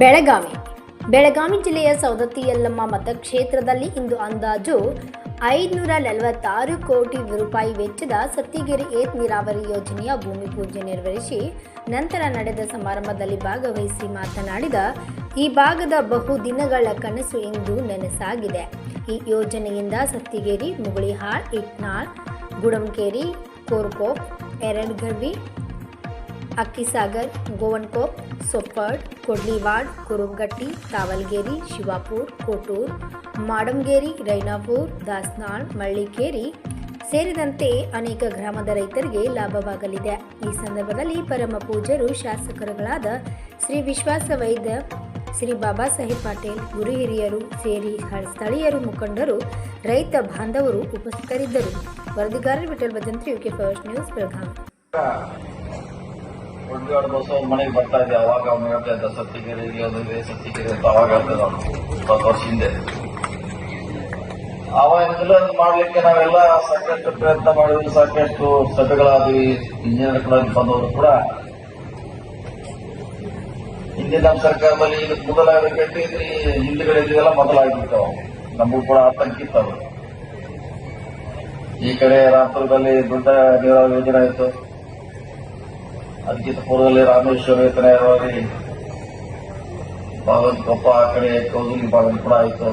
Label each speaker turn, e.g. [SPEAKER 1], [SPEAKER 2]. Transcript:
[SPEAKER 1] ಬೆಳಗಾವಿ. ಬೆಳಗಾವಿ ಜಿಲ್ಲೆಯ ಸೌದತ್ತಿ ಯಲ್ಲಮ್ಮ ಮತಕ್ಷೇತ್ರದಲ್ಲಿ ಇಂದು ಅಂದಾಜು ಐದುನೂರ ನಲವತ್ತಾರು ಕೋಟಿ ರೂಪಾಯಿ ವೆಚ್ಚದ ಸತ್ತಿಗೆರೆ ಏತ್ ನೀರಾವರಿ ಯೋಜನೆಯ ಭೂಮಿ ಪೂಜೆ ನೆರವೇರಿಸಿ ನಂತರ ನಡೆದ ಸಮಾರಂಭದಲ್ಲಿ ಭಾಗವಹಿಸಿ ಮಾತನಾಡಿದ, ಈ ಭಾಗದ ಬಹು ದಿನಗಳ ಕನಸು ಎಂದು ನೆನಸಾಗಿದೆ. ಈ ಯೋಜನೆಯಿಂದ ಸತ್ತಿಗೇರಿ ಮುಗುಳಿಹಾಳ್, ಇಟ್ನಾಳ್, ಗುಡಂಕೇರಿ, ಕೋರ್ಕೋಪ್, ಎರಡ್ಗರ್ವಿ ಅಕ್ಕಿಸಾಗರ್ ಗೋವನ್ಕೋಪ್, ಸೊಪ್ಪಡ್, ಕೊಡ್ಲಿವಾಡ್, ಕುರುಂಗಟ್ಟಿ, ತಾವಲ್ಗೇರಿ, ಶಿವಾಪುರ್, ಕೋಟೂರ್, ಮಾಡಂಗೇರಿ ರೈನಾಪುರ್ ದಾಸ್ನಾಳ್, ಮಳ್ಳಿಕೇರಿ ಸೇರಿದಂತೆ ಅನೇಕ ಗ್ರಾಮದ ರೈತರಿಗೆ ಲಾಭವಾಗಲಿದೆ. ಈ ಸಂದರ್ಭದಲ್ಲಿ ಪರಮ ಪೂಜರು ಶಾಸಕರುಗಳಾದ ಶ್ರೀ ವಿಶ್ವಾಸ ವೈದ್ಯ ಶ್ರೀ ಬಾಬಾ ಸಾಹೇಬ್ ಪಾಟೀಲ್, ಗುರು ಹಿರಿಯರು ಸೇರಿ ಸ್ಥಳೀಯರು ಮುಖಂಡರು, ರೈತ ಬಾಂಧವರು ಉಪಸ್ಥಿತರಿದ್ದರು. ವರದಿಗಾರರು Vithal Bhajantri UK first news Belagavi.
[SPEAKER 2] ಉಳ್ಗಾಡ್ Basava ಮನೆಗೆ ಬರ್ತಾ ಇದ್ದೆ. ಅವಾಗ ಅವ್ನು ಹೇಳ್ತಾ ಇದ್ದ ಸತ್ತಿಗೆರೆ ಇಲ್ಲಿ ಒಂದು ಇದೆ ಸತ್ತಿಗೆರೆ ಅಂತ. ಅವಾಗ ಹೇಳ್ತಾ ಅವನು. ಇಪ್ಪತ್ತು ವರ್ಷ ಹಿಂದೆ. ಅವಾಗಿಂದಲೂ ಅದು ಮಾಡ್ಲಿಕ್ಕೆ ನಾವೆಲ್ಲ ಸಾಕಷ್ಟು ಪ್ರಯತ್ನ ಮಾಡಿದ್ವಿ ಸಾಕಷ್ಟು ಸಭೆಗಳಾದ್ವಿ ಕೂಡ ಬಂದವರು ಕೂಡ. ಹಿಂದಿನ ನಮ್ಮ ಸರ್ಕಾರದಲ್ಲಿ ಈಗ ಮೊದಲಾಗಬೇಕಂತ ಇಲ್ಲಿ ಹಿಂದುಗಡೆ ಇದ್ದೆಲ್ಲ ಮೊದಲಾಗ್ಬಿಡ್ತಾವ ನಮಗೂ ಕೂಡ ಆತಂಕ ಇತ್ತು ಈ ಕಡೆ ರಾತ್ರದಲ್ಲಿ ದೊಡ್ಡ ನೀರಾವರಿ ಯೋಜನೆ ಆಯಿತು. ಅದಕ್ಕಿಂತ ಪೂರ್ವದಲ್ಲಿ ರಾಮೇಶ್ವರ ವೇತನ ನೀರಾವರಿ ಬಾಗಲಕೊಪ್ಪ ಆ ಕಡೆ ಕೌದಲಿ ಭಾಗ ಕೂಡ ಆಯಿತು